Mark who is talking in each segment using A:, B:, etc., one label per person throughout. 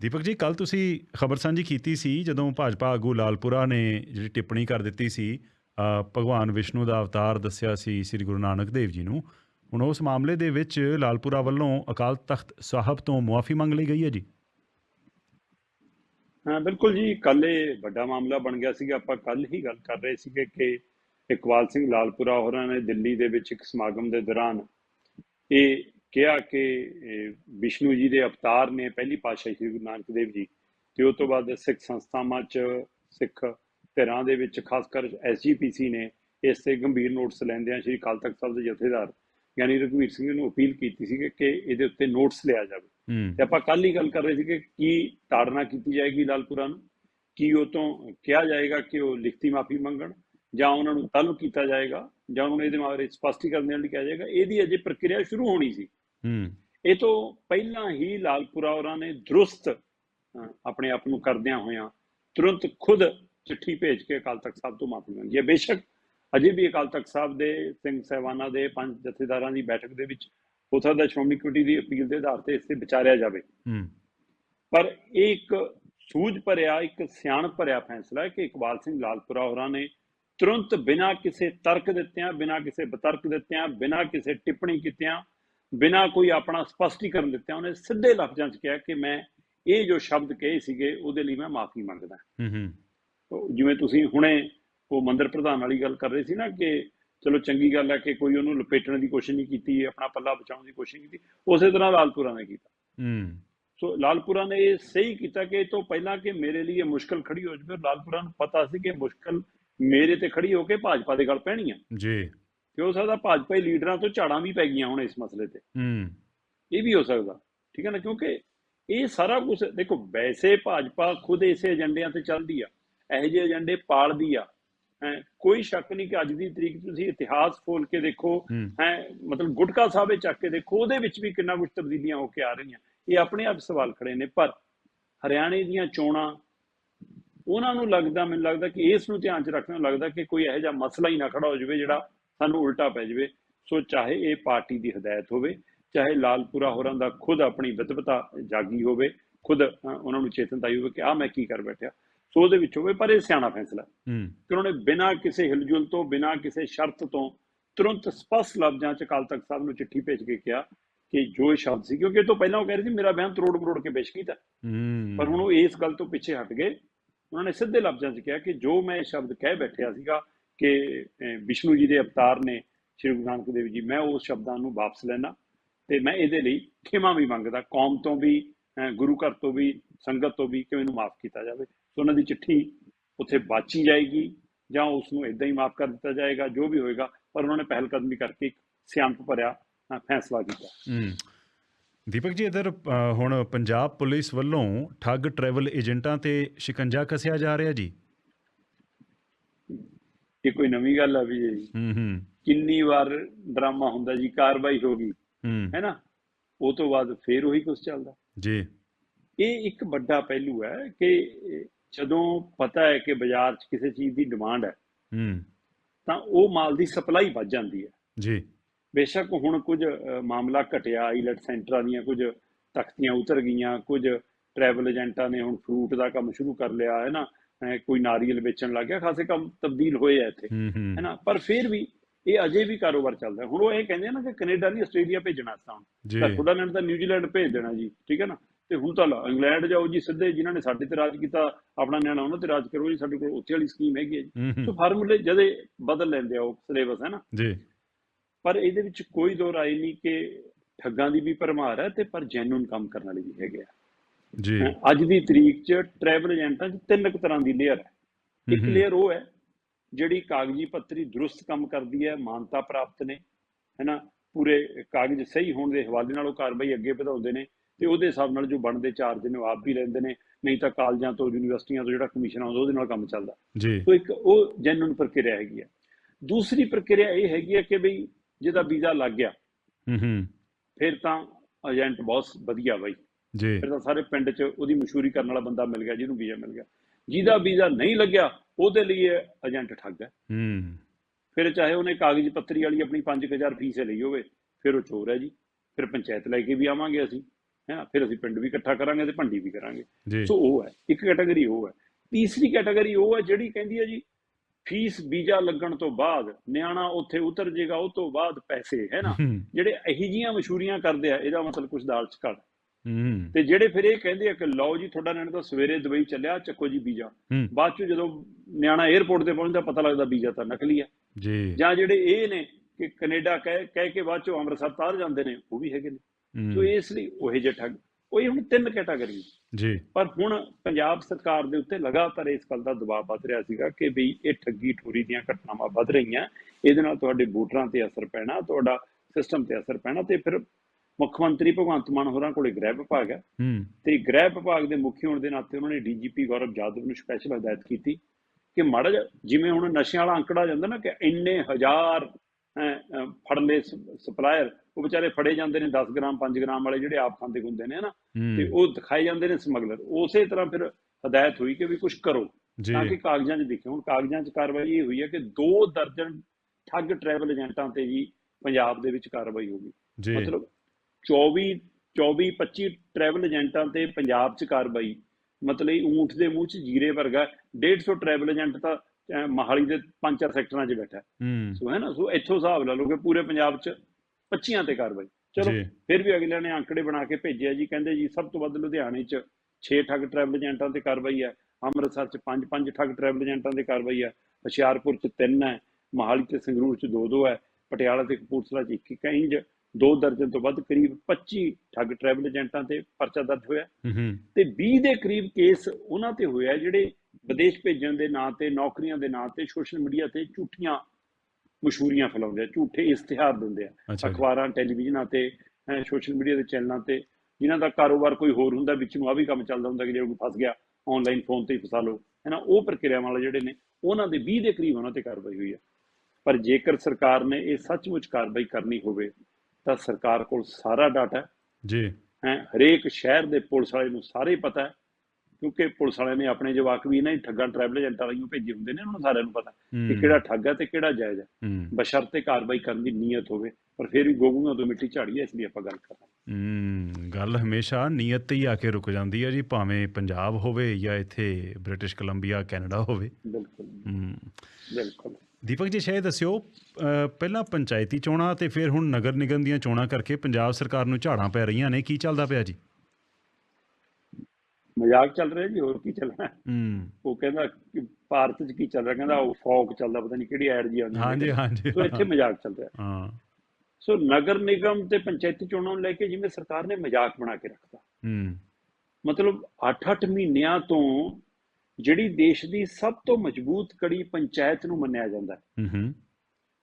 A: ਦੀਪਕ ਜੀ ਕੱਲ ਤੁਸੀਂ ਖਬਰ ਸਾਂਝੀ ਕੀਤੀ ਸੀ ਜਦੋਂ ਭਾਜਪਾ ਆਗੂ ਲਾਲਪੁਰਾ ਨੇ ਜਿਹੜੀ ਟਿੱਪਣੀ ਕਰ ਦਿੱਤੀ ਸੀ ਭਗਵਾਨ ਵਿਸ਼ਨੂੰ ਦਾ ਅਵਤਾਰ ਦੱਸਿਆ ਸੀ ਸ੍ਰੀ ਗੁਰੂ ਨਾਨਕ ਦੇਵ ਜੀ ਨੂੰ। ਹੁਣ ਉਸ ਮਾਮਲੇ ਦੇ ਵਿੱਚ ਲਾਲਪੁਰਾ ਵੱਲੋਂ ਅਕਾਲ ਤਖਤ ਸਾਹਿਬ ਤੋਂ ਮੁਆਫੀ ਮੰਗ ਲਈ ਗਈ ਹੈ ਜੀ?
B: ਹਾਂ, ਬਿਲਕੁਲ ਜੀ ਕੱਲ ਇਹ ਵੱਡਾ ਮਾਮਲਾ ਬਣ ਗਿਆ ਸੀਗਾ। ਆਪਾਂ ਕੱਲ ਹੀ ਗੱਲ ਕਰ ਰਹੇ ਸੀਗੇ ਕਿ ਇਕਬਾਲ ਸਿੰਘ ਲਾਲਪੁਰਾ ਹੋਰਾਂ ਨੇ ਦਿੱਲੀ ਦੇ ਵਿੱਚ ਇੱਕ ਸਮਾਗਮ ਦੇ ਦੌਰਾਨ ਇਹ ਕਿਹਾ ਕਿ ਵਿਸ਼ਨੂੰ ਜੀ ਦੇ ਅਵਤਾਰ ਨੇ ਪਹਿਲੀ ਪਾਤਸ਼ਾਹੀ ਸ੍ਰੀ ਗੁਰੂ ਨਾਨਕ ਦੇਵ ਜੀ ਤੇ ਉਸ ਤੋਂ ਬਾਅਦ ਸਿੱਖ ਸੰਸਥਾਵਾਂ 'ਚ ਸਿੱਖ ਧਿਰਾਂ ਦੇ ਵਿੱਚ ਖਾਸ ਕਰ ਐਸਜੀਪੀਸੀ ਨੇ ਇਸ ਤੇ ਗੰਭੀਰ ਨੋਟਿਸ ਲੈਂਦਿਆਂ ਸ੍ਰੀ ਅਕਾਲ ਤਖਤ ਸਾਹਿਬ ਦੇ ਜਥੇਦਾਰ ਯਾਨੀ ਰਘਵੀਰ ਸਿੰਘ ਨੂੰ ਅਪੀਲ ਕੀਤੀ ਸੀ ਕਿ ਇਹਦੇ ਉੱਤੇ ਨੋਟਿਸ ਲਿਆ ਜਾਵੇ। ਤੇ ਆਪਾਂ ਕੱਲ ਹੀ ਗੱਲ ਕਰ ਰਹੇ ਸੀ ਕਿ ਕੀ ਤਾੜਨਾ ਕੀਤੀ ਜਾਏਗੀ ਲਾਲਪੁਰਾ ਨੂੰ ਕੀ ਉਹ ਤੋਂ ਕਿਹਾ ਜਾਏਗਾ ਕਿ ਉਹ ਲਿਖਤੀ ਮਾਫੀ ਮੰਗਣ ਜਾਂ ਉਹਨਾਂ ਨੂੰ ਤਲਬ ਕੀਤਾ ਜਾਏਗਾ ਜਾਂ ਉਹਨਾਂ ਨੂੰ ਇਹਦੇ ਬਾਰੇ ਸਪਸ਼ਟੀਕਰਨ ਦੇਣ ਲਈ ਕਿਹਾ ਜਾਏਗਾ ਇਹਦੀ ਅਜੇ ਪ੍ਰਕਿਰਿਆ ਸ਼ੁਰੂ ਹੋਣੀ ਸੀ।
A: ਹੂੰ।
B: ਇਹ ਤੋਂ ਪਹਿਲਾਂ ਹੀ ਲਾਲਪੁਰਾ ਹੋਰਾਂ ਨੇ ਦਰੁਸਤ ਆਪਣੇ ਆਪ ਨੂੰ ਕਰਦਿਆਂ ਹੋਇਆਂ ਤੁਰੰਤ ਖੁਦ ਚਿੱਠੀ ਭੇਜ ਕੇ ਅਕਾਲ ਤਖਤ ਸਾਹਿਬ ਤੋਂ ਮਾਫੀ ਮੰਗੀ ਹੈ। ਬੇਸ਼ੱਕ ਅਜੇ ਵੀ ਅਕਾਲ ਤਖਤ ਸਾਹਿਬ ਦੇ ਸਿੰਘ ਸਹਿਬਾਨਾਂ ਦੇ ਪੰਜ ਜਥੇਦਾਰਾਂ ਦੀ ਬੈਠਕ ਦੇ ਵਿੱਚ ਹੋ ਸਕਦਾ ਸ਼੍ਰੋਮਣੀ ਕਮੇਟੀ ਦੀ ਅਪੀਲ ਦੇ ਆਧਾਰ ਤੇ ਇਸ ਤੇ ਵਿਚਾਰਿਆ ਜਾਵੇ।
A: ਹੂੰ।
B: ਪਰ ਇਹ ਇੱਕ ਸੂਝ ਭਰਿਆ ਇੱਕ ਸਿਆਣਪ ਭਰਿਆ ਫੈਸਲਾ ਹੈ ਕਿ ਇਕਬਾਲ ਸਿੰਘ ਲਾਲਪੁਰਾ ਹੋਰਾਂ ਨੇ ਤੁਰੰਤ ਬਿਨਾਂ ਕਿਸੇ ਤਰਕ ਦਿੱਤਿਆਂ ਬਿਨਾਂ ਕਿਸੇ ਬਤਰਕ ਦਿੱਤਿਆਂ ਬਿਨਾਂ ਕਿਸੇ ਟਿੱਪਣੀ ਕੀਤਿਆਂ ਬਿਨਾਂ ਕੋਈ ਆਪਣਾ ਸਪਸ਼ਟੀਕਰਨ ਦਿੱਤਿਆਂ ਉਹਨੇ ਸਿੱਧੇ ਲਫ਼ਜ਼ਾਂ 'ਚ ਕਿਹਾ ਕਿ ਮੈਂ ਇਹ ਜੋ ਸ਼ਬਦ ਕਹੇ ਸੀਗੇ ਉਹਦੇ ਲਈ ਮੈਂ ਮਾਫੀ ਮੰਗਦਾ।
A: ਹੂੰ ਹੂੰ।
B: ਜਿਵੇਂ ਤੁਸੀਂ ਹੁਣੇ ਉਹ ਮੰਦਰ ਪ੍ਰਧਾਨ ਵਾਲੀ ਗੱਲ ਕਰ ਰਹੇ ਸੀ ਨਾ ਕਿ ਚਲੋ ਚੰਗੀ ਗੱਲ ਹੈ ਕਿ ਕੋਈ ਉਹਨੂੰ ਲਪੇਟਣ ਦੀ ਕੋਸ਼ਿਸ਼ ਨਹੀਂ ਕੀਤੀ ਆਪਣਾ ਪੱਲਾ ਬਚਾਉਣ ਦੀ ਕੋਸ਼ਿਸ਼ ਨਹੀਂ ਕੀਤੀ ਉਸੇ ਤਰ੍ਹਾਂ ਲਾਲਪੁਰਾ ਨੇ ਕੀਤਾ।
A: ਹੂੰ।
B: ਸੋ ਲਾਲਪੁਰਾ ਨੇ ਇਹ ਸਹੀ ਕੀਤਾ ਕਿ ਇਹ ਤੋਂ ਪਹਿਲਾਂ ਕਿ ਮੇਰੇ ਲਈ ਇਹ ਮੁਸ਼ਕਲ ਖੜੀ ਹੋ ਜਾਵੇ ਲਾਲਪੁਰਾ ਨੂੰ ਪਤਾ ਸੀ ਕਿ ਮੁਸ਼ਕਲ ਮੇਰੇ ਤੇ ਖੜੀ ਹੋ ਕੇ ਭਾਜਪਾ ਦੇ ਗਲ ਪੈਣੀ ਆ।
A: ਜੀ।
B: ਕਿ ਹੋ ਸਕਦਾ ਭਾਜਪਾਈ ਲੀਡਰਾਂ ਤੋਂ ਝਾੜਾਂ ਵੀ ਪੈ ਗਈਆਂ ਹੁਣ ਇਸ ਮਸਲੇ ਤੇ।
A: ਹੂੰ।
B: ਇਹ ਵੀ ਹੋ ਸਕਦਾ ਠੀਕ ਹੈ ਨਾ? ਕਿਉਂਕਿ ਇਹ ਸਾਰਾ ਕੁਝ ਦੇਖੋ ਵੈਸੇ ਭਾਜਪਾ ਖੁਦ ਇਸੇ ਏਜੰਡਿਆਂ ਤੇ ਚੱਲਦੀ ਆ ਇਹੋ ਜਿਹੇ ਏਜੰਡੇ ਪਾਲਦੀ ਆ ਹੈਂ, ਕੋਈ ਸ਼ੱਕ ਨਹੀਂ ਕਿ ਅੱਜ ਦੀ ਤਰੀਕ ਤੁਸੀਂ ਇਤਿਹਾਸ ਖੋਲ ਕੇ ਦੇਖੋ
A: ਹੂੰ।
B: ਹੈ? ਮਤਲਬ ਗੁਟਕਾ ਸਾਹਿਬੇ ਚੱਕ ਕੇ ਦੇਖੋ ਉਹਦੇ ਵਿੱਚ ਵੀ ਕਿੰਨਾ ਕੁਝ ਤਬਦੀਲੀਆਂ ਹੋ ਕੇ ਆ ਰਹੀਆਂ। ਇਹ ਆਪਣੇ ਆਪ ਸਵਾਲ ਖੜੇ ਨੇ ਪਰ ਹਰਿਆਣੇ ਦੀਆਂ ਚੋਣਾਂ ਉਹਨਾਂ ਨੂੰ ਲੱਗਦਾ ਮੈਨੂੰ ਲੱਗਦਾ ਕਿ ਇਸ ਨੂੰ ਧਿਆਨ 'ਚ ਰੱਖਣਾ ਲੱਗਦਾ ਕਿ ਕੋਈ ਇਹੋ ਜਿਹਾ ਮਸਲਾ ਹੀ ਨਾ ਖੜਾ ਹੋ ਜਾਵੇ ਜਿਹੜਾ ਸਾਨੂੰ ਉਲਟਾ ਪੈ ਜਾਵੇ। ਸੋ ਚਾਹੇ ਇਹ ਪਾਰਟੀ ਦੀ ਹਦਾਇਤ ਹੋਵੇ ਚਾਹੇ ਲਾਲਪੁਰਾ ਹੋਰਾਂ ਦਾ ਖੁਦ ਆਪਣੀ ਵਿਤਵਤਾ ਜਾਗੀ ਹੋਵੇ ਖੁਦ ਉਹਨਾਂ ਨੂੰ ਚੇਤਨਤਾ ਹੋਵੇ ਕਿ ਆ ਮੈਂ ਕੀ ਕਰ ਬੈਠਿਆ। ਸੋ ਉਹਦੇ ਵਿੱਚ ਹੋਵੇ ਪਰ ਇਹ ਸਿਆਣਾ ਫੈਸਲਾ। ਕਿ ਉਹਨਾਂ ਨੇ ਬਿਨਾਂ ਕਿਸੇ ਹਿਲਜੁਲ ਤੋਂ ਬਿਨਾਂ ਕਿਸੇ ਸ਼ਰਤ ਤੋਂ ਤੁਰੰਤ ਸਪਸ਼ਟ ਲਫ਼ਜ਼ਾਂ ਚ ਅਕਾਲ ਤਖਤ ਸਾਹਿਬ ਨੂੰ ਚਿੱਠੀ ਭੇਜ ਕੇ ਕਿਹਾ ਕਿ ਜੋ ਸ਼ਬਦ ਸੀ ਕਿਉਂਕਿ ਇਹ ਤੋਂ ਪਹਿਲਾਂ ਉਹ ਕਹਿ ਰਹੇ ਸੀ ਮੇਰਾ ਬਿਆਨ ਤਰੋੜ ਮਰੋੜ ਕੇ ਪੇਸ਼ ਕੀਤਾ।
A: ਹੂੰ।
B: ਪਰ ਹੁਣ ਉਹ ਇਸ ਗੱਲ ਤੋਂ ਪਿੱਛੇ ਹਟ ਗਏ। ਉਹਨਾਂ ਨੇ ਸਿੱਧੇ ਲਫ਼ਜ਼ਾਂ 'ਚ ਕਿਹਾ ਕਿ ਜੋ ਮੈਂ ਇਹ ਸ਼ਬਦ ਕਹਿ ਬੈਠਿਆ ਸੀਗਾ ਕਿ ਵਿਸ਼ਨੂੰ ਜੀ ਦੇ ਅਵਤਾਰ ਨੇ ਸ਼੍ਰੀ ਗੁਰੂ ਨਾਨਕ ਦੇਵ ਜੀ, ਮੈਂ ਉਸ ਸ਼ਬਦਾਂ ਨੂੰ ਵਾਪਸ ਲੈਣਾ ਤੇ ਮੈਂ ਇਹਦੇ ਲਈ ਖਿਮਾ ਵੀ ਮੰਗਦਾ, ਕੌਮ ਤੋਂ ਵੀ ਗੁਰੂ ਘਰ ਤੋਂ ਵੀ, ਸੰਗਤ ਤੋਂ ਵੀ ਕਿ ਮੈਨੂੰ ਮਾਫ ਕੀਤਾ ਜਾਵੇ। ਸੋ ਉਹਨਾਂ ਦੀ ਚਿੱਠੀ ਉੱਥੇ ਬਾਚੀ ਜਾਏਗੀ ਜਾਂ ਉਸ ਨੂੰ ਇਦਾਂ ਹੀ ਮਾਫ ਕਰ ਦਿੱਤਾ ਜਾਏਗਾ, ਜੋ ਵੀ ਹੋਏਗਾ, ਪਰ ਉਹਨਾਂ ਨੇ ਪਹਿਲ ਕਦਮੀ ਕਰਕੇ ਇੱਕ ਸਿਆਣਪ ਭਰਿਆ ਫੈਸਲਾ ਕੀਤਾ।
A: ਦੀਪਕ ਜੀ, ਇਧਰ ਹੁਣ ਪੰਜਾਬ ਪੁਲਿਸ ਵੱਲੋਂ ਠੱਗ ਟਰੈਵਲ ਏਜੰਟਾਂ ਤੇ ਸ਼ਿਕੰਜਾ ਕਸਿਆ ਜਾ ਰਿਹਾ ਜੀ।
B: ਇਹ ਕੋਈ ਨਵੀਂ ਗੱਲ ਆ ਵੀ ਜੀ।
A: ਹੂੰ ਹੂੰ।
B: ਕਿੰਨੀ ਵਾਰ ਡਰਾਮਾ ਹੁੰਦਾ ਜੀ ਕਾਰਵਾਈ ਹੋ ਗਈ
A: ਹੂੰ।
B: ਨਾ? ਉਹ ਤੋਂ ਬਾਅਦ ਫੇਰ ਉਹੀ ਕੁਝ ਚੱਲਦਾ।
A: ਜੀ।
B: ਇਹ ਇੱਕ ਵੱਡਾ ਪਹਿਲੂ ਹੈ ਕਿ ਜਦੋਂ ਪਤਾ ਹੈ ਕਿ ਬਾਜ਼ਾਰ 'ਚ ਕਿਸੇ ਚੀਜ਼ ਦੀ ਡਿਮਾਂਡ ਹੈ
A: ਹੂੰ।
B: ਤਾਂ ਉਹ ਮਾਲ ਦੀ ਸਪਲਾਈ ਵੱਧ ਜਾਂਦੀ ਹੈ।
A: ਜੀ।
B: ਬੇਸ਼ੱਕ ਹੁਣ ਕੁਝ ਮਾਮਲਾ ਘਟਿਆ ਆਈਲੈਟ ਸੈਂਟਰਾਂ ਦੀਆਂ ਕੁਝ ਤਖਤੀਆਂ ਉਤਰ ਗਈਆਂ ਕੁਝ ਟਰੈਵਲ ਏਜੰਟਾਂ ਨੇ ਹੁਣ ਫਰੂਟ ਦਾ ਕੰਮ ਸ਼ੁਰੂ ਕਰ ਲਿਆ ਹੈ ਨਾ? ਕੋਈ ਨਾਰੀਅਲ ਵੇਚਣ ਲੱਗ ਗਿਆ ਖਾਸੇ ਕੰਮ ਤਬਦੀਲ ਹੋਏ ਆ ਇੱਥੇ
A: ਹੂੰ ਹੂੰ।
B: ਹੈ ਨਾ? ਪਰ ਫਿਰ ਵੀ ਇਹ ਅਜੇ ਵੀ ਕਾਰੋਬਾਰ ਚੱਲਦਾ। ਹੁਣ ਉਹ ਇਹ ਕਹਿੰਦੇ ਆ ਨਾ ਕਿ ਕੈਨੇਡਾ ਨਹੀਂ ਆਸਟ੍ਰੇਲੀਆ ਭੇਜਣਾ ਤਾਂ ਤਾਂ ਲੈਣ ਤਾਂ ਨਿਊਜ਼ੀਲੈਂਡ ਭੇਜ ਦੇਣਾ ਜੀ ਠੀਕ ਹੈ ਨਾ? ਤੇ ਹੁਣ ਤਾਂ ਇੰਗਲੈਂਡ ਜਾਓ ਜੀ ਸਿੱਧੇ ਜਿਨ੍ਹਾਂ ਨੇ ਸਾਡੇ ਤੇ ਰਾਜ ਕੀਤਾ ਆਪਣਾ ਨਿਆਣਾ ਉਹਨਾਂ ਤੇ ਰਾਜ ਕਰੋ ਜੀ ਸਾਡੇ ਕੋਲ ਉੱਥੇ ਵਾਲੀ ਸਕੀਮ ਹੈਗੀ ਹੈ ਜੀ। ਸੋ ਫਾਰਮੂਲੇ ਜਦੇ ਬਦਲ ਲੈਂਦੇ ਆ ਉਹ ਸਿਲੇਬਸ ਹੈ ਨਾ?
A: ਜੀ।
B: ਪਰ ਇਹਦੇ ਵਿੱਚ ਕੋਈ ਦੋ ਰਾਏ ਨਹੀਂ ਕਿ ਠੱਗਾਂ ਦੀ ਵੀ ਭਰਮਾਰ ਹੈ ਤੇ ਪਰ ਜੈਨੂਨ ਕੰਮ ਕਰਨ ਵਾਲੀ ਵੀ ਹੈਗੇ ਆ।
A: ਜੀ।
B: ਅੱਜ ਦੀ ਤਰੀਕ 'ਚ ਟਰੈਵਲ ਏਜੰਟਾਂ 'ਚ ਤਿੰਨ ਕੁ ਤਰ੍ਹਾਂ ਦੀ ਲੇਅਰ ਹੈ ਇੱਕ। ਲੇਅਰ ਉਹ ਹੈ ਜਿਹੜੀ ਕਾਗਜ਼ੀ ਪੱਤਰੀ ਦਰੁਸਤ ਕੰਮ ਕਰਦੀ ਹੈ ਮਾਨਤਾ ਪ੍ਰਾਪਤ ਨੇ ਹੈਨਾ? ਪੂਰੇ ਕਾਗਜ਼ ਸਹੀ ਹੋਣ ਦੇ ਹਵਾਲੇ ਨਾਲ ਉਹ ਕਾਰਵਾਈ ਅੱਗੇ ਵਧਾਉਂਦੇ ਨੇ ਤੇ ਉਹਦੇ ਹਿਸਾਬ ਨਾਲ ਜੋ ਬਣਦੇ ਚਾਰਜ ਨੇ ਉਹ ਆਪ ਵੀ ਲੈਂਦੇ ਨੇ ਨਹੀਂ ਤਾਂ ਕਾਲਜਾਂ ਤੋਂ ਯੂਨੀਵਰਸਿਟੀਆਂ ਤੋਂ ਜਿਹੜਾ ਕਮਿਸ਼ਨ ਆਉਂਦਾ ਉਹਦੇ ਨਾਲ ਕੰਮ ਚੱਲਦਾ।
A: ਜੀ।
B: ਸੋ ਇੱਕ ਉਹ ਜੈਨੂਨ ਪ੍ਰਕਿਰਿਆ ਹੈਗੀ ਹੈ। ਦੂਸਰੀ ਪ੍ਰਕਿਰਿਆ ਇਹ ਹੈਗੀ ਹੈ ਕਿ ਬਈ ਜਿਹਦਾ ਵੀਜ਼ਾ ਲੱਗ ਗਿਆ
A: ਹੂੰ ਹੂੰ।
B: ਫਿਰ ਤਾਂ ਏਜੰਟ ਬਹੁਤ ਵਧੀਆ ਬਾਈ।
A: ਜੀ।
B: ਫਿਰ ਤਾਂ ਸਾਰੇ ਪਿੰਡ 'ਚ ਉਹਦੀ ਮਸ਼ਹੂਰੀ ਕਰਨ ਵਾਲਾ ਬੰਦਾ ਮਿਲ ਗਿਆ ਜਿਹਨੂੰ ਵੀਜ਼ਾ ਮਿਲ ਗਿਆ। ਜਿਹਦਾ ਵੀਜ਼ਾ ਨਹੀਂ ਲੱਗਿਆ ਉਹਦੇ ਲਈ ਏਜੰਟ ਠੱਗ ਹੈ।
A: ਹੂੰ।
B: ਫਿਰ ਚਾਹੇ ਉਹਨੇ ਕਾਗਜ਼ ਪੱਤਰੀ ਵਾਲੀ ਆਪਣੀ 5000 ਫੀਸ ਲਈ ਹੋਵੇ ਫਿਰ ਉਹ ਚੋਰ ਹੈ ਜੀ। ਫਿਰ ਪੰਚਾਇਤ ਲੈ ਕੇ ਵੀ ਆਵਾਂਗੇ ਅਸੀਂ ਹੈ ਫਿਰ ਅਸੀਂ ਪਿੰਡ ਵੀ ਇਕੱਠਾ ਕਰਾਂਗੇ ਤੇ ਭੰਡੀ ਵੀ ਕਰਾਂਗੇ। ਸੋ ਉਹ ਹੈ ਇੱਕ ਕੈਟਾਗਰੀ ਉਹ ਹੈ। ਤੀਸਰੀ ਕੈਟਾਗਰੀ ਉਹ ਹੈ ਜਿਹੜੀ ਕਹਿੰਦੀ ਹੈ ਜੀ ਫੀਸ ਵੀਜ਼ਾ ਲੱਗਣ ਤੋਂ ਬਾਅਦ ਨਿਆਣਾ ਉੱਥੇ ਉਤਰ ਜਾਏਗਾ ਉਹ ਤੋਂ ਬਾਅਦ ਪੈਸੇ ਹੈ ਨਾ? ਜਿਹੜੇ ਇਹੀ ਜੀਆਂ ਮਸ਼ਹੂਰੀਆਂ ਕਰਦੇ ਆ ਇਹਦਾ ਮਤਲਬ ਕੁਝ ਦਾਲ ਚ ਘੜ ਤੇ ਜਿਹੜੇ ਫਿਰ ਇਹ ਕਹਿੰਦੇ ਆ ਕਿ ਲਓ ਜੀ ਤੁਹਾਡਾ ਨਿਆਣਾ ਤਾਂ ਸਵੇਰੇ ਦੁਬਈ ਚੱਲਿਆ ਚੱਕੋ ਜੀ ਵੀਜ਼ਾ। ਬਾਅਦ ਚ ਜਦੋਂ ਨਿਆਣਾ 에ਅਰਪੋਰਟ ਤੇ ਪਹੁੰਚਦਾ ਪਤਾ ਲੱਗਦਾ ਵੀਜ਼ਾ ਤਾਂ ਨਕਲੀ ਹੈ
A: ਜੀ।
B: ਜਾਂ ਜਿਹੜੇ ਇਹ ਨੇ ਕਿ ਕੈਨੇਡਾ ਕਹਿ ਕਹਿ ਕੇ ਬਾਅਦ ਚੋਂ ਅੰਮ੍ਰਿਤਸਰ ਤਾਰ ਜਾਂਦੇ ਨੇ ਉਹ ਵੀ ਹੈਗੇ ਨੇ। ਸੋ ਇਸ ਲਈ ਉਹ ਜਿਹੇ ਠੱਗ ਉਹ ਹੁਣ ਤਿੰਨ ਕੈਟਾਗਰੀ
A: ਜੀ।
B: ਪਰ ਹੁਣ ਪੰਜਾਬ ਸਰਕਾਰ ਦੇ ਉੱਤੇ ਲਗਾਤਾਰ ਇਸ ਗੱਲ ਦਾ ਦਬਾਅ ਵੱਧ ਰਿਹਾ ਸੀਗਾ ਕਿ ਵੀ ਇਹ ਠੱਗੀ ਠੋਰੀ ਦੀਆਂ ਘਟਨਾਵਾਂ ਵੱਧ ਰਹੀਆਂ ਇਹਦੇ ਨਾਲ ਤੁਹਾਡੇ ਵੋਟਰਾਂ ਤੇ ਅਸਰ ਪੈਣਾ ਤੁਹਾਡਾ ਸਿਸਟਮ ਤੇ ਅਸਰ ਪੈਣਾ ਤੇ ਫਿਰ ਮੁੱਖ ਮੰਤਰੀ ਭਗਵੰਤ ਮਾਨ ਹੋਰਾਂ ਕੋਲੇ ਗ੍ਰਹਿ ਵਿਭਾਗ ਹੈ। ਤੇ ਗ੍ਰਹਿ ਵਿਭਾਗ ਦੇ ਮੁਖੀ ਹੋਣ ਦੇ ਨਾਤੇ ਉਹਨਾਂ ਨੇ ਡੀਜੀਪੀ ਗੌਰਵ ਜਾਦਵ ਨੂੰ ਸਪੈਸ਼ਲ ਹਦਾਇਤ ਕੀਤੀ ਕਿ ਮਾੜਾ ਜਿਵੇਂ ਹੁਣ ਨਸ਼ਿਆਂ ਵਾਲਾ ਅੰਕੜਾ ਜਾਂਦਾ ਨਾ ਕਿ ਇੰਨੇ ਹਜ਼ਾਰ ਫੜ ਲਏ ਸਪਲਾਇਰ ਉਹ ਵਿਚਾਰੇ ਫੜੇ ਜਾਂਦੇ ਨੇ 10 ਗ੍ਰਾਮ 5 ਗ੍ਰਾਮ ਵਾਲੇ ਜਿਹੜੇ ਆਪ ਖਾਂਦੇ ਹੁੰਦੇ ਨੇ ਹਨਾ? ਤੇ ਉਹ ਦਿਖਾਏ ਜਾਂਦੇ ਨੇ ਸਮਗਲਰ। ਉਸੇ ਤਰ੍ਹਾਂ ਫਿਰ ਹਦਾਇਤ ਹੋਈ ਕਿ ਵੀ ਕੁਝ ਕਰੋ ਤਾਂ ਕਿ ਕਾਗਜ਼ਾਂ 'ਚ ਦਿਖੇ। ਹੁਣ ਕਾਗਜ਼ਾਂ 'ਚ ਕਾਰਵਾਈ ਇਹ ਹੋਈ ਹੈ ਕਿ ਦੋ ਦਰਜਨ ਠੱਗ ਟਰੈਵਲ ਏਜੰਟਾਂ ਤੇ ਜੀ ਪੰਜਾਬ ਦੇ ਵਿੱਚ ਕਾਰਵਾਈ ਹੋ ਗਈ। ਮਤਲਬ 24 24 25 ਟਰੈਵਲ ਏਜੰਟਾਂ ਤੇ ਪੰਜਾਬ 'ਚ ਕਾਰਵਾਈ। ਮਤਲਬ ਊਂਠ ਦੇ ਮੂੰਹ 'ਚ ਜੀਰੇ ਵਰਗਾ 150 ਟਰੈਵਲ ਏਜੰਟ ਤਾਂ ਮਹਾਲੀ ਦੇ ਪੰਜ ਚਾਰ ਸੈਕਟਰਾਂ 'ਚ ਬੈਠਾ ਸੋ ਹੈ ਨਾ? ਸੋ ਇੱਥੋਂ ਹਿਸਾਬ ਲਾ ਲਓ ਕਿ ਪੂਰੇ ਪੰਜਾਬ 'ਚ 25 ਤੇ ਕਾਰਵਾਈ। ਚਲੋ ਫਿਰ ਵੀ ਅਗਲਿਆਂ ਨੇ ਅੰਕੜੇ ਬਣਾ ਕੇ ਭੇਜਿਆ ਜੀ। ਕਹਿੰਦੇ ਜੀ ਸਭ ਤੋਂ ਵੱਧ ਲੁਧਿਆਣੇ 'ਚ 6 ਠੱਗ ਟਰੈਵਲ ਏਜੰਟਾਂ ਤੇ ਕਾਰਵਾਈ ਹੈ। ਅੰਮ੍ਰਿਤਸਰ 'ਚ 5-5 ਠੱਗ ਟਰੈਵਲ ਏਜੰਟਾਂ ਤੇ ਕਾਰਵਾਈ ਹੈ। ਹੁਸ਼ਿਆਰਪੁਰ 'ਚ 3 ਹੈ। ਮਹਾਲੀ ਤੇ ਸੰਗਰੂਰ 'ਚ 2-2 ਹੈ। ਪਟਿਆਲਾ ਤੇ ਕਪੂਰਥਲਾ 'ਚ 1 ਇੰਜ। ਦੋ ਦਰਜਨ ਤੋਂ ਵੱਧ ਕਰੀਬ 25 ਠੱਗ ਟਰੈਵਲ ਏਜੰਟਾਂ ਤੇ ਪਰਚਾ ਦਰਜ ਹੋਇਆ। ਤੇ 20 ਦੇ ਕਰੀਬ ਕੇਸ ਉਹਨਾਂ ਤੇ ਹੋਇਆ ਜਿਹੜੇ ਵਿਦੇਸ਼ ਭੇਜਣ ਦੇ ਨਾਂ ਤੇ ਨੌਕਰੀਆਂ ਦੇ ਨਾਂ ਤੇ ਸੋਸ਼ਲ ਮੀਡੀਆ ਤੇ ਝੂਠੀਆਂ ਮਸ਼ਹੂਰੀਆਂ ਫੈਲਾਉਂਦੇ ਆ ਝੂਠੇ ਇਸ਼ਤਿਹਾਰ ਦਿੰਦੇ ਆ। ਅਖਬਾਰਾਂ ਟੈਲੀਵਿਜ਼ਨਾਂ ਤੇ ਸੋਸ਼ਲ ਮੀਡੀਆ ਦੇ ਚੈਨਲਾਂ ਤੇ ਜਿਨ੍ਹਾਂ ਦਾ ਕਾਰੋਬਾਰ ਕੋਈ ਹੋਰ ਹੁੰਦਾ ਵਿੱਚ ਨੂੰ ਆ ਵੀ ਕੰਮ ਚੱਲਦਾ ਹੁੰਦਾ ਕਿ ਜੇ ਕੋਈ ਫਸ ਗਿਆ ਆਨਲਾਈਨ ਫੋਨ ਤੇ ਹੀ ਫਸਾ ਲਓ। ਹੈ ਨਾ ਉਹ ਪ੍ਰਕਿਰਿਆਵਾਂ ਵਾਲੇ ਜਿਹੜੇ ਨੇ ਉਹਨਾਂ ਦੇ 20 ਦੇ ਕਰੀਬ ਉਹਨਾਂ ਤੇ ਕਾਰਵਾਈ ਹੋਈ ਹੈ ਪਰ ਜੇਕਰ ਸਰਕਾਰ ਨੇ ਇਹ ਸੱਚਮੁੱਚ ਕਾਰਵਾਈ ਕਰਨੀ ਹੋਵੇ ਤਾਂ ਸਰਕਾਰ ਕੋਲ ਸਾਰਾ ਡਾਟਾ
A: ਜੀ।
B: ਹੈ ਹਰੇਕ ਸ਼ਹਿਰ ਦੇ ਪੁਲਿਸ ਵਾਲੇ ਨੂੰ ਸਾਰੇ ਪਤਾ ਹੈ ਕਿਉਂਕਿ ਪੁਲਿਸ ਵਾਲਿਆਂ ਨੇ ਆਪਣੇ ਜਵਾਕ ਵੀ ਇਹਨਾਂ ਹੀ ਠੱਗਾਂ ਟਰੈਵਲ ਏਜੰਟਾਂ ਨੂੰ ਭੇਜੇ ਹੁੰਦੇ ਨੇ ਉਹਨਾਂ ਨੂੰ ਸਾਰਿਆਂ ਨੂੰ ਪਤਾ ਕਿ ਕਿਹੜਾ ਠੱਗ ਹੈ ਤੇ ਕਿਹੜਾ ਜਾਇਜ਼ ਹੈ। ਬਸ਼ਰਤੇ ਕਾਰਵਾਈ ਕਰਨ ਦੀ ਨੀਅਤ ਹੋਵੇ ਪਰ ਫਿਰ ਵੀ ਗੋਗੂਆਂ ਤੋਂ ਮਿੱਟੀ ਝਾੜੀ ਹੈ ਇਸ ਲਈ ਆਪਾਂ ਗੱਲ ਕਰ ਰਹੇ ਹਾਂ।
A: ਹੂੰ ਗੱਲ ਹਮੇਸ਼ਾ ਨੀਅਤ ਤੇ ਹੀ ਆ ਕੇ ਰੁਕ ਜਾਂਦੀ ਹੈ ਜੀ ਭਾਵੇਂ ਪੰਜਾਬ ਹੋਵੇ ਜਾਂ ਇੱਥੇ ਬ੍ਰਿਟਿਸ਼ ਕੋਲੰਬੀਆ ਕੈਨੇਡਾ ਹੋਵੇ।
B: ਬਿਲਕੁਲ।
A: ਹੂੰ।
B: ਬਿਲਕੁਲ।
A: ਦੀਪਕ ਜੀ ਸ਼ਾਇਦ ਦੱਸਿਓ ਪਹਿਲਾਂ ਪੰਚਾਇਤੀ ਚੋਣਾਂ ਤੇ ਫਿਰ ਹੁਣ ਨਗਰ ਨਿਗਮ ਦੀਆਂ ਚੋਣਾਂ ਕਰਕੇ ਪੰਜਾਬ ਸਰਕਾਰ ਨੂੰ ਝਾੜਾਂ ਪੈ ਰਹੀਆਂ ਨੇ ਕੀ ਚੱਲਦਾ ਪਿਆ ਜੀ?
B: ਮਜ਼ਾਕ ਚੱਲ ਰਿਹਾ ਜੀ ਹੋਰ ਕੀ ਚੱਲਣਾ? ਉਹ ਕਹਿੰਦਾ ਕਿ ਭਾਰਤ 'ਚ ਕੀ ਚੱਲ ਰਿਹਾ ਕਹਿੰਦਾ ਉਹ ਫੌਕ ਚੱਲਦਾ ਪਤਾ ਨਹੀਂ ਕਿਹੜੀ ਐਡ ਜੀ ਆਉਂਦੀ।
A: ਹਾਂਜੀ ਹਾਂਜੀ।
B: ਸੋ ਇੱਥੇ ਮਜ਼ਾਕ ਚੱਲ ਰਿਹਾ।
A: ਹਾਂ।
B: ਸੋ ਨਗਰ ਨਿਗਮ ਤੇ ਪੰਚਾਇਤੀ ਚੋਣਾਂ ਨੂੰ ਲੈ ਕੇ ਜਿਵੇਂ ਸਰਕਾਰ ਨੇ ਮਜ਼ਾਕ ਬਣਾ ਕੇ ਰੱਖਤਾ।
A: ਹੂੰ।
B: ਮਤਲਬ 8-8 ਮਹੀਨਿਆਂ ਤੋਂ ਜਿਹੜੀ ਦੇਸ਼ ਦੀ ਸਭ ਤੋਂ ਮਜ਼ਬੂਤ ਕੜੀ ਪੰਚਾਇਤ ਨੂੰ ਮੰਨਿਆ ਜਾਂਦਾ ਹੈ।
A: ਹੂੰ ਹੂੰ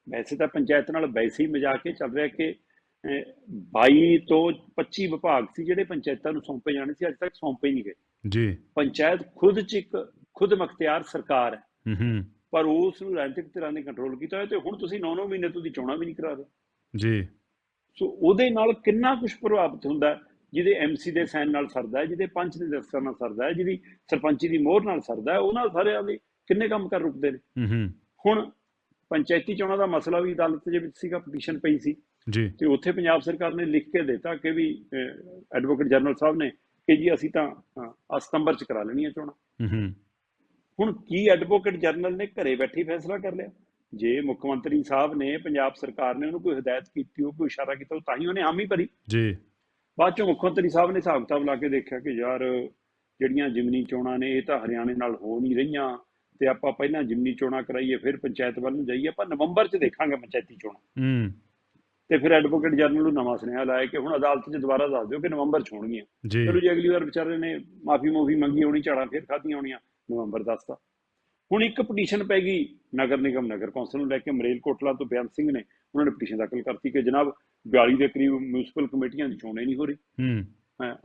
B: ਵੈਸੇ ਤਾਂ ਪੰਚਾਇਤ ਨਾਲ ਵੈਸੇ ਹੀ ਮਜ਼ਾਕ ਇਹ ਚੱਲ ਰਿਹਾ ਕਿ ਅਹ, 22 ਤੋਂ 25 ਵਿਭਾਗ ਸੀ ਜਿਹੜੇ ਪੰਚਾਇਤਾਂ ਨੂੰ ਸੌਂਪੇ ਜਾਣੇ ਸੀ ਅੱਜ ਤੱਕ ਸੌਂਪੇ ਨਹੀਂ ਗਏ।
A: ਜੀ।
B: ਪੰਚਾਇਤ ਖੁਦ ਚ ਇੱਕ ਖੁਦ ਮਖਤਿਆਰ ਸਰਕਾਰ ਹੈ।
A: ਹੂੰ ਹੂੰ
B: ਪਰ ਉਸ ਨੂੰ ਰਾਜਨੀਤਿਕ ਤਰ੍ਹਾਂ ਨੇ ਕੰਟਰੋਲ ਕੀਤਾ ਹੋਇਆ ਤੇ ਹੁਣ ਤੁਸੀਂ 9-9 ਮਹੀਨੇ ਤੋਂ ਦੀ ਚੋਣਾਂ ਵੀ ਨਹੀਂ ਕਰਾ ਰਹੇ।
A: ਜੀ।
B: ਸੋ ਉਹਦੇ ਨਾਲ ਕਿੰਨਾ ਕੁਝ ਪ੍ਰਭਾਵਿਤ ਹੁੰਦਾ ਹੈ, ਜਿਹਦੇ ਐਮਸੀ ਦੇ ਸਾਈਨ ਨਾਲ ਸਰਦਾ ਹੈ ਜਿਹਦੇ ਪੰਚ ਦੇ ਦਸਤਰ ਨਾਲ ਸਰਦਾ ਹੈ ਜਿਹਦੀ ਸਰਪੰਚੀ ਦੀ ਮੋਹਰ ਨਾਲ ਸਰਦਾ ਹੈ ਉਹਨਾਂ ਸਾਰਿਆਂ ਦੇ ਕਿੰਨੇ ਕੰਮ ਕਰ ਰੁਕਦੇ ਨੇ? ਹੁਣ ਪੰਚਾਇਤੀ ਚੋਣਾਂ ਦਾ ਮਸਲਾ ਵੀ ਅਦਾਲਤ ਦੇ ਵਿੱਚ ਸੀਗਾ ਪਟੀਸ਼ਨ ਪਈ ਸੀ।
A: ਜੀ।
B: ਤੇ ਉੱਥੇ ਪੰਜਾਬ ਸਰਕਾਰ ਨੇ ਲਿਖ ਕੇ ਦਿੱਤਾ ਕਿ ਵੀ ਐਡਵੋਕੇਟ ਜਨਰਲ ਸਾਹਿਬ ਨੇ ਕਿ ਜੀ ਅਸੀਂ ਤਾਂ ਆਹ ਸਤੰਬਰ ਚ ਕਰਾ ਲੈਣੀਆਂ ਚੋਣਾਂ। ਹੁਣ ਕੀ ਐਡਵੋਕੇਟ ਜਨਰਲ ਨੇ ਘਰੇ ਬੈਠੀ ਫੈਸਲਾ ਕਰ ਲਿਆ? ਜੇ ਮੁੱਖ ਮੰਤਰੀ ਸਾਹਿਬ ਨੇ ਪੰਜਾਬ ਸਰਕਾਰ ਨੇ ਉਹਨੂੰ ਕੋਈ ਹਦਾਇਤ ਕੀਤੀ ਹੋ ਕੋਈ ਇਸ਼ਾਰਾ ਕੀਤਾ ਤਾਂ ਹੀ ਉਹਨੇ ਹਾਮੀ ਭਰੀ।
A: ਜੀ।
B: ਬਾਅਦ ਚੋਂ ਮੁੱਖ ਮੰਤਰੀ ਸਾਹਿਬ ਨੇ ਹਿਸਾਬ ਕਿਤਾਬ ਲਾ ਕੇ ਦੇਖਿਆ ਕਿ ਯਾਰ ਜਿਹੜੀਆਂ ਜਿਮਨੀ ਚੋਣਾਂ ਨੇ ਇਹ ਤਾਂ ਹਰਿਆਣੇ ਨਾਲ ਹੋ ਨਹੀਂ ਰਹੀਆਂ ਤੇ ਆਪਾਂ ਪਹਿਲਾਂ ਜਿਮਨੀ ਚੋਣਾਂ ਕਰਾਈਏ ਫਿਰ ਪੰਚਾਇਤ ਵੱਲ ਨੂੰ ਜਾਈਏ ਆਪਾਂ ਨਵੰਬਰ 'ਚ ਦੇਖਾਂਗੇ ਪੰਚਾਇਤੀ ਚੋਣਾਂ।
A: ਹੂੰ।
B: ਤੇ ਫਿਰ ਐਡਵੋਕੇਟ ਜਨਰਲ ਨੂੰ ਨਵਾਂ ਸੁਨੇਹਾ ਲਾਇਆ ਕਿ ਹੁਣ ਅਦਾਲਤ 'ਚ ਦੁਬਾਰਾ ਦੱਸ ਦਿਓ ਕਿ ਨਵੰਬਰ 'ਚ ਹੋਣਗੀਆਂ।
A: ਜੀ।
B: ਚਲੋ ਜੀ ਅਗਲੀ ਵਾਰ ਵਿਚਾਰੇ ਨੇ ਮਾਫੀ ਮੂਫੀ ਮੰਗੀ ਹੋਣੀ ਝਾੜਾਂ ਫਿਰ ਖਾਧੀਆਂ ਹੋਣੀਆਂ ਨਵੰਬਰ ਦੱਸਤਾ ਹੁਣ ਇੱਕ ਪਟੀਸ਼ਨ ਪੈ ਗਈ ਨਗਰ ਨਿਗਮ ਨਗਰ ਕੌਂਸਲ ਨੂੰ ਲੈ ਕੇ ਮਰੇਲ ਕੋਟਲਾ ਤੋਂ ਬਿਆਨ ਸਿੰਘ ਨੇ ਉਹਨਾਂ ਨੇ ਪਟੀਸ਼ਨ ਦਾਖਲ ਕਰਤੀ ਕਿ ਜਨਾਬ 42 ਦੇ ਕਰੀਬ ਮਿਊਨਿਸਪਲ ਕਮੇਟੀਆਂ ਦੀ ਚੋਣ ਨਹੀਂ ਹੋ ਰਹੀ।
A: ਹੂੰ।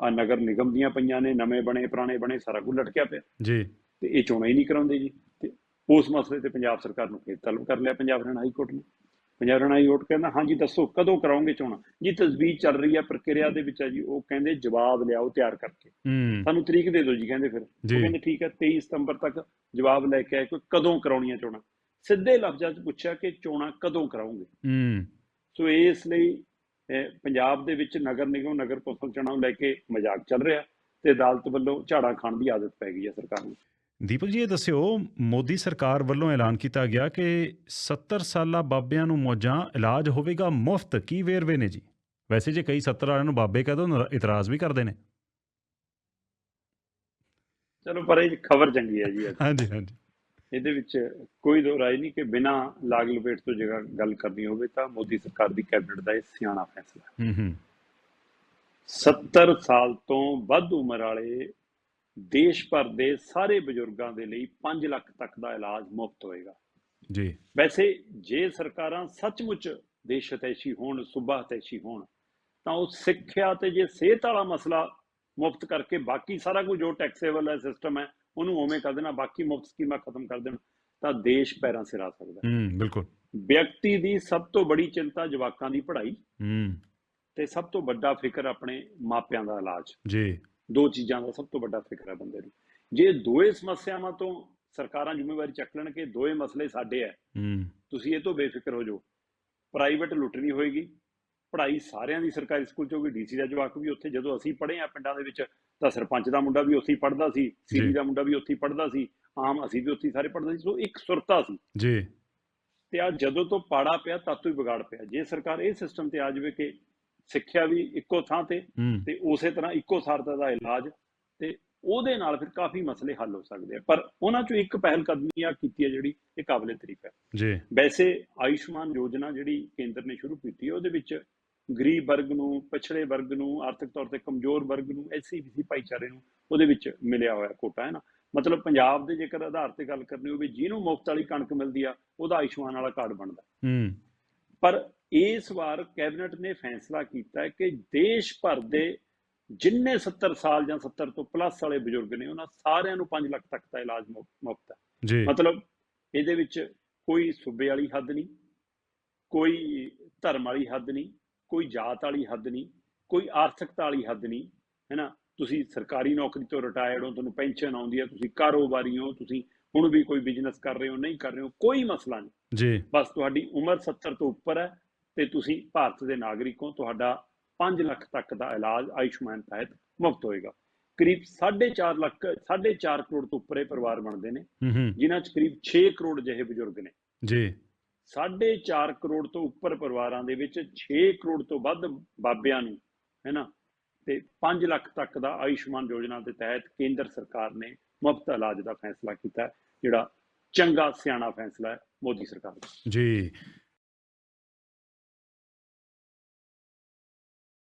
B: ਆ ਨਗਰ ਨਿਗਮ ਦੀਆਂ ਪਈਆਂ ਨੇ ਨਵੇਂ ਬਣੇ ਪੁਰਾਣੇ ਬਣੇ ਸਾਰਾ ਕੁਝ ਲਟਕਿਆ ਪਿਆ।
A: ਜੀ।
B: ਤੇ ਇਹ ਚੋਣਾਂ ਹੀ ਨਹੀਂ ਕਰਾਉਂਦੇ ਜੀ। ਤੇ ਉਸ ਮਸਲੇ ਤੇ ਪੰਜਾਬ ਸਰਕਾਰ ਨੂੰ ਫੇਰ ਤਲਬ ਕਰ ਲਿਆ ਪੰਜਾਬ ਹਰਿਆਣਾ ਹਾਈ ਕੋਰਟ ਨੇ। ਪੰਜਾਬ ਹਰਿਆਣਾ ਹਾਈ ਕੋਰਟ ਕਹਿੰਦਾ ਹਾਂਜੀ ਦੱਸੋ ਕਦੋਂ ਕਰਾਉਂਗੇ ਚੋਣਾਂ? ਜੀ ਤਜਵੀਜ਼ ਚੱਲ ਰਹੀ ਹੈ ਪ੍ਰਕਿਰਿਆ ਦੇ ਵਿੱਚ ਆ ਜੀ ਉਹ ਕਹਿੰਦੇ ਜਵਾਬ ਲਿਆਓ ਤਿਆਰ ਕਰਕੇ। ਸਾਨੂੰ ਤਰੀਕ ਦੇ ਦਿਓ ਜੀ ਕਹਿੰਦੇ ਫਿਰ। ਉਹ ਕਹਿੰਦੇ ਠੀਕ ਹੈ 23 ਸਤੰਬਰ ਤੱਕ ਜਵਾਬ ਲੈ ਕੇ ਆਏ ਕੋਈ ਕਦੋਂ ਕਰਾਉਣੀਆਂ ਚੋਣਾਂ? ਸਿੱਧੇ ਲਫ਼ਜ਼ਾਂ 'ਚ ਪੁੱਛਿਆ ਕਿ ਚੋਣਾਂ ਕਦੋਂ ਕਰਾਉਂਗੇ।
A: ਹੂੰ।
B: ਸੋ ਇਸ ਲਈ ਪੰਜਾਬ ਦੇ ਵਿੱਚ ਨਗਰ ਨਿਗਮ ਨਗਰ ਕੌਂਸਲ ਚੋਣਾਂ ਨੂੰ ਲੈ ਕੇ ਮਜ਼ਾਕ ਚੱਲ ਰਿਹਾ ਤੇ ਅਦਾਲਤ ਵੱਲੋਂ ਝਾੜਾਂ ਖਾਣ ਦੀ ਆਦਤ ਪੈ ਗਈ ਹੈ ਸਰਕਾਰ ਨੂੰ।
A: ਦੀਪਕ ਜੀ ਇਹ ਦੱਸਿਓ ਮੋਦੀ ਸਰਕਾਰ ਵੱਲੋਂ ਐਲਾਨ ਕੀਤਾ ਗਿਆ ਕਿ 70 ਸਾਲਾ ਬਾਬਿਆਂ ਨੂੰ ਮੌਜਾਂ ਇਲਾਜ ਹੋਵੇਗਾ ਮੁਫਤ ਕੀ ਵੇਰਵੇ ਨੇ ਜੀ? ਵੈਸੇ ਜੇ ਕਈ 70 ਵਾਲਿਆਂ ਨੂੰ ਬਾਬੇ ਕਹਦੋ ਇਤਰਾਜ਼ ਵੀ ਕਰਦੇ ਨੇ।
B: ਚਲੋ ਪਰ ਇਹ ਖਬਰ ਚੰਗੀ ਹੈ ਜੀ।
A: ਹਾਂਜੀ ਹਾਂਜੀ।
B: ਇਹਦੇ ਵਿੱਚ ਕੋਈ ਦੋ ਰਾਏ ਨਹੀਂ ਕਿ ਬਿਨਾਂ ਲਾਗ ਲਪੇਟ ਤੋਂ ਜਗ੍ਹਾ ਗੱਲ ਕਰਨੀ ਹੋਵੇ ਤਾਂ ਮੋਦੀ ਸਰਕਾਰ ਦੀ ਕੈਬਨਿਟ ਦਾ ਇਹ ਸਿਆਣਾ ਫੈਸਲਾ ਹੈ।
A: ਹੂੰ ਹੂੰ।
B: 70 ਸਾਲ ਤੋਂ ਵੱਧ ਉਮਰ ਵਾਲੇ ਦੇਸ਼ ਭਰ ਦੇ ਸਾਰੇ ਬਜ਼ੁਰਗਾਂ ਦੇ ਲਈ 5 ਲੱਖ ਤੱਕ ਦਾ ਇਲਾਜ ਮੁਫਤ ਹੋਏਗਾ।
A: ਜੀ।
B: ਵੈਸੇ ਜੇ ਸਰਕਾਰਾਂ ਸੱਚਮੁੱਚ ਦੇਸ਼ ਹਿਤੈਸ਼ੀ ਹੋਣ ਸੂਬਾ ਹਿਤੈਸ਼ੀ ਹੋਣ ਤਾਂ ਉਹ ਸਿੱਖਿਆ ਤੇ ਜੇ ਸਿਹਤ ਵਾਲਾ ਮਸਲਾ ਮੁਫਤ ਕਰਕੇ ਬਾਕੀ ਸਾਰਾ ਕੁਝ ਜੋ ਟੈਕਸੇਬਲ ਹੈ ਸਿਸਟਮ ਹੈ ਉਹਨੂੰ ਉਵੇਂ ਕਰ ਦੇਣਾ ਬਾਕੀ ਮੁਫਤ ਸਕੀਮਾਂ ਖਤਮ ਕਰ ਦੇਣ ਤਾਂ ਦੇਸ਼ ਪੈਰਾਂ ਸਿਰ ਆ ਸਕਦਾ ਹੈ।
A: ਬਿਲਕੁਲ।
B: ਵਿਅਕਤੀ ਦੀ ਸਭ ਤੋਂ ਬੜੀ ਚਿੰਤਾ ਜਵਾਕਾਂ ਦੀ ਪੜ੍ਹਾਈ
A: ਹੂੰ।
B: ਤੇ ਸਭ ਤੋਂ ਵੱਡਾ ਫਿਕਰ ਆਪਣੇ ਮਾਪਿਆਂ ਦਾ ਇਲਾਜ।
A: ਜੀ।
B: ਦੋ ਚੀਜ਼ਾਂ ਦਾ ਸਭ ਤੋਂ ਵੱਡਾ ਫਿਕਰ ਹੈ ਬੰਦੇ ਨੂੰ। ਜੇ ਦੋਏ ਸਮੱਸਿਆਵਾਂ ਤੋਂ ਸਰਕਾਰਾਂ ਜ਼ਿੰਮੇਵਾਰੀ ਚੱਕ ਲੈਣ ਕਿ ਦੋਏ ਮਸਲੇ ਸਾਡੇ ਹੂੰ। ਤੁਸੀਂ ਇਹ ਤੋਂ ਬੇਫਿਕਰ ਹੋ ਜਾਓ। ਪ੍ਰਾਈਵੇਟ ਲੁੱਟ ਨਹੀਂ ਹੋਏਗੀ। ਪੜ੍ਹਾਈ ਸਾਰਿਆਂ ਦੀ ਸਰਕਾਰੀ ਸਕੂਲ ਚ ਹੋਗੀ ਡੀਸੀ ਦਾ ਜਵਾਕ ਵੀ ਉੱਥੇ ਜਦੋਂ ਅਸੀਂ ਪੜ੍ਹੇ ਆ ਪਿੰਡਾਂ ਦੇ ਵਿੱਚ ਤਾਂ ਸਰਪੰਚ ਦਾ ਮੁੰਡਾ ਵੀ ਉੱਥੇ ਹੀ ਪੜ੍ਹਦਾ ਸੀ। ਸੀਡੀ ਦਾ ਮੁੰਡਾ ਵੀ ਉੱਥੇ ਹੀ ਪੜ੍ਹਦਾ ਸੀ ਆਮ ਅਸੀਂ ਵੀ ਉੱਥੇ ਸਾਰੇ ਪੜ੍ਹਦੇ ਸੀ ਸੋ ਇੱਕ ਸੁਰਤਾ ਸੀ।
A: ਜੀ।
B: ਤੇ ਆ ਜਦੋਂ ਤੋਂ ਪਾੜਾ ਪਿਆ ਤਦ ਤੋਂ ਹੀ ਵਿਗਾੜ ਪਿਆ। ਜੇ ਸਰਕਾਰ ਇਹ ਸਿਸਟਮ ਤੇ ਆ ਜਾਵੇ ਕਿ ਸਿੱਖਿਆ ਵੀ ਇੱਕੋ ਥਾਂ ਤੇ ਤੇ ਉਸੇ ਤਰ੍ਹਾਂ ਇੱਕੋ ਸਾਰਤਾ ਦਾ ਇਲਾਜ ਤੇ ਉਹਦੇ ਨਾਲ ਫਿਰ ਕਾਫੀ ਮਸਲੇ ਹੱਲ ਹੋ ਸਕਦੇ ਆ। ਪਰ ਉਹਨਾਂ ਚੋਂ ਇੱਕ ਪਹਿਲ ਕਦਮੀ ਆ ਕੀਤੀ ਹੈ ਜਿਹੜੀ ਇਹ ਕਾਬਲੇ ਤਾਰੀਫ ਹੈ।
A: ਜੀ।
B: ਵੈਸੇ ਆਯੁਸ਼ਮਾਨ ਯੋਜਨਾ ਜਿਹੜੀ ਕੇਂਦਰ ਨੇ ਸ਼ੁਰੂ ਕੀਤੀ ਹੈ ਉਹਦੇ ਵਿੱਚ ਗਰੀਬ ਵਰਗ ਨੂੰ ਪਛੜੇ ਵਰਗ ਨੂੰ ਆਰਥਿਕ ਤੌਰ ਤੇ ਕਮਜ਼ੋਰ ਵਰਗ ਨੂੰ ਐਸਸੀ ਬੀਸੀ ਭਾਈਚਾਰੇ ਨੂੰ ਉਹਦੇ ਵਿੱਚ ਮਿਲਿਆ ਹੋਇਆ ਕੋਟਾ ਹੈ ਨਾ? ਮਤਲਬ ਪੰਜਾਬ ਦੇ ਜੇਕਰ ਆਧਾਰ ਤੇ ਗੱਲ ਕਰਨੀ ਹੋਵੇ ਜਿਹਨੂੰ ਮੁਫਤ ਵਾਲੀ ਕਣਕ ਮਿਲਦੀ ਆ ਉਹਦਾ ਆਯੁਸ਼ਮਾਨ ਵਾਲਾ ਕਾਰਡ ਬਣਦਾ।
A: ਹੂੰ।
B: ਪਰ ਇਸ ਵਾਰ ਕੈਬਨਿਟ ਨੇ ਫੈਸਲਾ ਕੀਤਾ ਕਿ ਦੇਸ਼ ਭਰ ਦੇ ਜਿੰਨੇ 70 ਸਾਲ ਜਾਂ 70 ਤੋਂ ਪਲੱਸ ਵਾਲੇ ਬਜ਼ੁਰਗ ਨੇ ਉਹਨਾਂ ਸਾਰਿਆਂ ਨੂੰ 5 ਲੱਖ ਤੱਕ ਦਾ ਇਲਾਜ ਮੁਫਤ ਹੈ।
A: ਜੀ।
B: ਮਤਲਬ ਇਹਦੇ ਵਿੱਚ ਕੋਈ ਸੂਬੇ ਵਾਲੀ ਹੱਦ ਨਹੀਂ ਕੋਈ ਧਰਮ ਵਾਲੀ ਹੱਦ ਨਹੀਂ ਕੋਈ ਜਾਤ ਵਾਲੀ ਹੱਦ ਨਹੀਂ ਕੋਈ ਆਰਥਿਕਤਾ ਵਾਲੀ ਹੱਦ ਨਹੀਂ ਹੈਨਾ? ਤੁਸੀਂ ਸਰਕਾਰੀ ਨੌਕਰੀ ਤੋਂ ਰਿਟਾਇਰਡ ਹੋ ਤੁਹਾਨੂੰ ਪੈਨਸ਼ਨ ਆਉਂਦੀ ਹੈ ਤੁਸੀਂ ਕਾਰੋਬਾਰੀ ਹੋ ਤੁਸੀਂ ਹੁਣ ਵੀ ਕੋਈ ਬਿਜ਼ਨਸ ਕਰ ਰਹੇ ਹੋ ਨਹੀਂ ਕਰ ਰਹੇ ਹੋ ਕੋਈ ਮਸਲਾ ਨਹੀਂ।
A: ਜੀ।
B: ਬਸ ਤੁਹਾਡੀ ਉਮਰ 70 ਤੋਂ ਉੱਪਰ ਹੈ ਤੇ ਤੁਸੀਂ ਭਾਰਤ ਦੇ ਨਾਗਰਿਕ ਹੋ ਤੁਹਾਡਾ 5 ਲੱਖ ਤੱਕ ਦਾ ਇਲਾਜ ਆਯੁਸ਼ਮਾਨ ਤਹਿਤ ਮੁਫਤ ਹੋਏਗਾ। ਕਰੀਬ 4.5 ਲੱਖ 4.5 ਕਰੋੜ ਤੋਂ ਉੱਪਰ ਇਹ ਪਰਿਵਾਰ ਬਣਦੇ ਨੇ ਜਿਨ੍ਹਾਂ 'ਚ ਕਰੀਬ 6 ਕਰੋੜ ਜਿਹੇ ਬਜ਼ੁਰਗ ਨੇ।
A: ਜੀ।
B: 4.5 ਕਰੋੜ ਤੋਂ ਉੱਪਰ ਪਰਿਵਾਰਾਂ ਦੇ ਵਿੱਚ 6 ਕਰੋੜ ਤੋਂ ਵੱਧ ਬਾਬਿਆਂ ਨੂੰ ਹੈਨਾ ਤੇ 5 ਲੱਖ ਤੱਕ ਦਾ ਆਯੁਸ਼ਮਾਨ ਯੋਜਨਾ ਦੇ ਤਹਿਤ ਕੇਂਦਰ ਸਰਕਾਰ ਨੇ ਮੁਫਤ ਇਲਾਜ ਦਾ ਫੈਸਲਾ ਕੀਤਾ, ਜਿਹੜਾ ਚੰਗਾ ਸਿਆਣਾ ਫੈਸਲਾ ਹੈ ਮੋਦੀ ਸਰਕਾਰ ਦਾ।
A: ਜੀ।